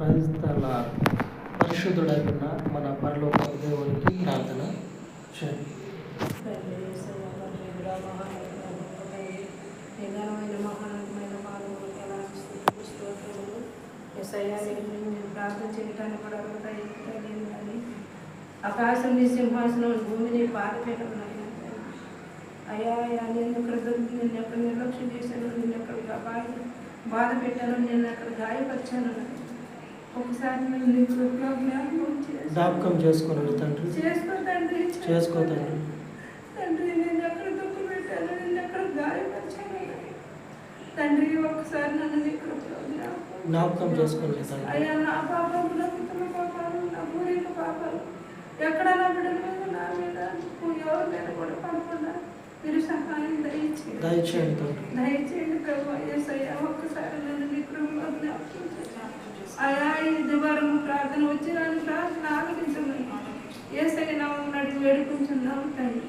క్రైస్తల పరిశుద్ధుడైన మన పరలోక దేవునికి ప్రార్థన. చేయండి. నేను ప్రార్థన చేయటానికి కూడా ఆకాశం నీ సింహాసనం భూమిని పాదపీఠం నాయన అయ్యా అయ్యా నేను ఎక్కడ దొరికి ఎక్కడ నిర్లక్ష్యం చేశాను నిన్ను ఎక్కడ బాధ బాధ పెట్టాను నిన్న ఎక్కడ గాయపరిచాను. ఒకసారి కృపలో జ్ఞాపకం చేసి జ్ఞాపకం చేసుకోనండి తండ్రి. చేసుకో తండ్రి చేసుకో తండ్రి. తండ్రి. నేను ఎక్కడ దుఃఖం పెట్టాను నేను ఎక్కడ గాయపరిచాను తండ్రి ఒక్కసారి నన్ను నీ కృపలో జ్ఞాపకం చేసుకోండి తండ్రి. అయ్యా నా నా పితృ పాపాలు నా పూర్వీక పాపాలు. ఎక్కడ నా బిడ్డల మీద నా మీద ఎవరి మీద కూడా పడకుండా మీరు సహాయం దయచేయండి. దయచేయండి తండ్రి. దయచేయండి ప్రభు ఒక్కసారి నన్ను నీ కృపలో జ్ఞాపకం చేయండి. అయా ప్రార్థన వచ్చి నన్ను ప్రార్థన ఆలకించమని. ఏసరి నామం నడిచి వేడుకుంటున్నాం తండ్రి